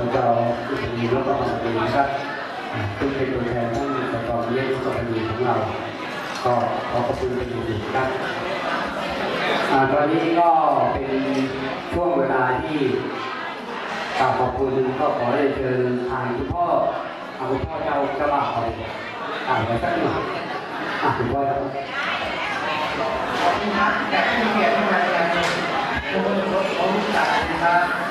แล้วก็คุณมีรถประมาณนี้นะครับซึ่งเป็นตัวแทนท่านสกอเลี้ยงสกอรีของเรา ก็ขอขอบคุณเป็นอย่างสูงครับตอนนี้ก็เป็นช่วงเวลาที่กราบขอบคุณก็ขอได้เชิญทางคุณพ่อเอาคุณพ่อเจ้าเจ้าบ่าวเอาอ่านไปสักหน่อยอะคุณพ่อครับขอบคุณครับแต่ที่เกียรติที่มาในงานนี้ทุกคนรถผมรู้จักนะครับ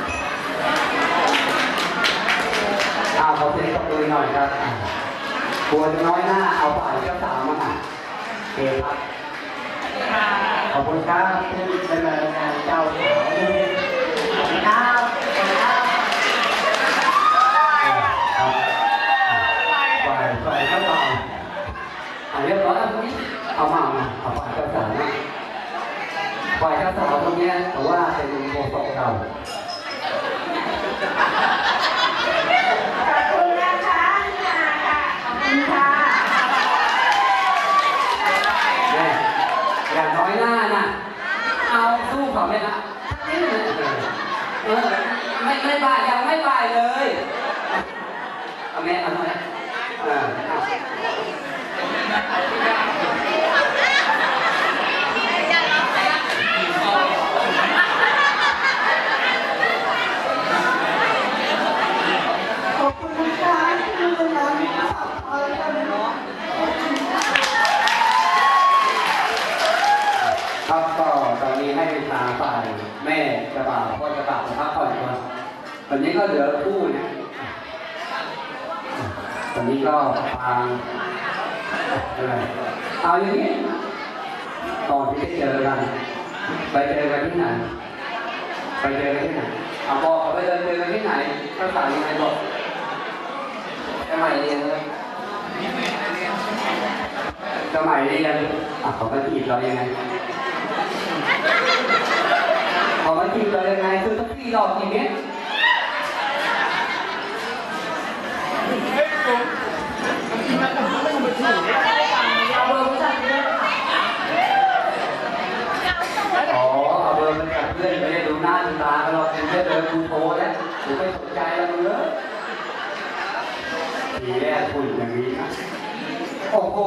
ขอเสียงปรบมือหน่อยครับกลัวจะน้อยหน้าเอาฝ่ายเจ้าสาวมาอะโอเคครับ ขอบคุณครับที่ได้มางานเจ้าสาวขอบคุณครับฝ่ายฝ่ายเจ้าบ่าวเรียบร้อยแล้วเอามาเอาฝ่ายเจ้าสาวนะฝ่ายเจ้าสาวตรงนี้แต่ว่าเป็นโคศกเก่า ขอบคุณนะคะที่มาค่ะ ขอบ คุณค่ะอย่าน้อยหน้านะเอาสู้เขาไม่ละไม่ไม่บ่ายยังไม่บ่ายเลยเอาแม่เอาหน่อยเออเอา ขอบคุณนะคะที่มาน้ำขอบคุณค่ะ ครับก็ตอนนี้ให้ทางฝ่ายแม่ จะบาวพ่อจะบ่าวพักผ่อนก่อนวันนี้ก็เหลือคู่นะตอนนี้ก็ทางอะไรเอาอย่างนี้ตอนที่ได้เจอกันไปเจอกันที่ไหนไปเจอกันที่ไหนเอาบอกเขาไปเจอเจอกันที่ไหนก็สาวยังไงบอกสมัยเรียนเลยสมัยเรียนอะเขามาจีบเรายังไงเขามา จีบเรายังไงคือต้องพี่หลอกอย่างเงี้ยเอาเบอร์มาจากเพื่อนค่ะอ๋อเอาเบอร์มันกับเพื่อนไม่ได้ดูหน้าดูตากันหรอกเป็นแค่เดินดูโทรแล้วหรือไม่สนใจเราเลยทีแรกคุยอย่างนี้นะโอ้โห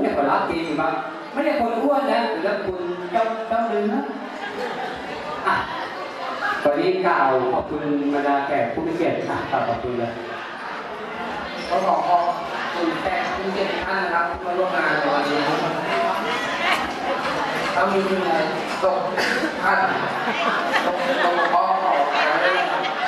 เนี่ยก็รักจริงมั้งไม่ได้คนอ้วนนะแล้วคุณเจ้าเจ้าดึงนะอะ วันนี้กล่าวขอบคุณบรรดาแขกผู้มีเกียรติค่ะกล่าวขอบคุณเลยก็ขอขอบคุณแขกผู้มีเกียรติทุกท่านนะครับที่มาร่วมงานในวันนี้ครับถ้ามีอะไรตกท่านตกตกขอขอขอ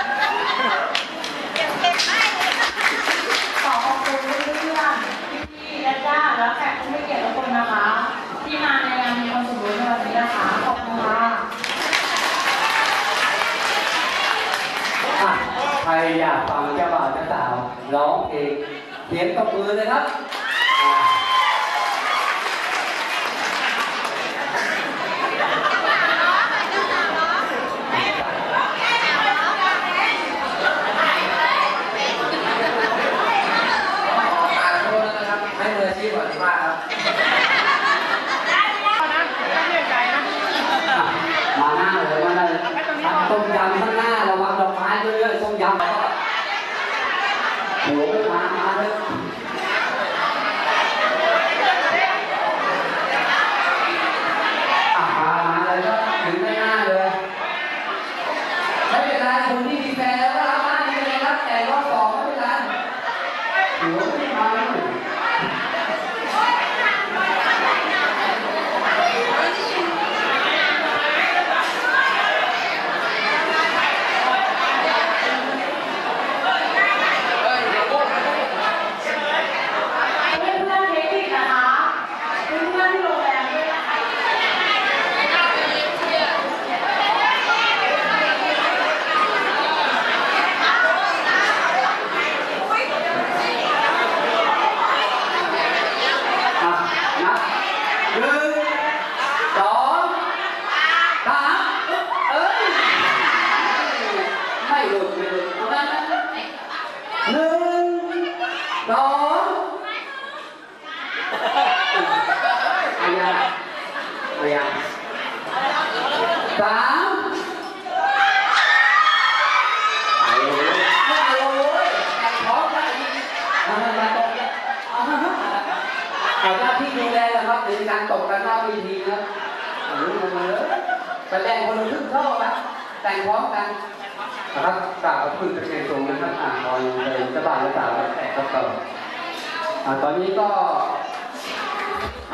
ร้องเพลงเขียนตบมือเลยครับอะ อ่านโทษนะครับ ให้มืออาชีพก่อนมากครับ มาหน้าเลยมาหน้าเลยต้มยำข้างหน้าระวังดอกไม้ด้วยเรื่องต้มยำโอ้โหมามาเลยอะมามาเลยก็ถึงข้างหน้าเลยไม่เป็นไรคนที่มีแฟนแล้วก็รับบ้านนี้เลยรับแต่รอบสองไม่เป็นไร โอ้โตัวอย่างสามเอาเลยไม่เอาเลยแต่พร้อมได้ยิงเอามาตกเนี่ยเอาเอาหน้าที่ดูแลนะครับในการตกกันหน้าเวทีครับรู้ลงมาเลยแสดงคนละครึ่งเท่าละแต่งพร้อมกันนะครับกล่าวคุณเป็นไงตรงนะครับอ่านตอนเป็นสบายและสาวแตกกระเติบตอนนี้ก็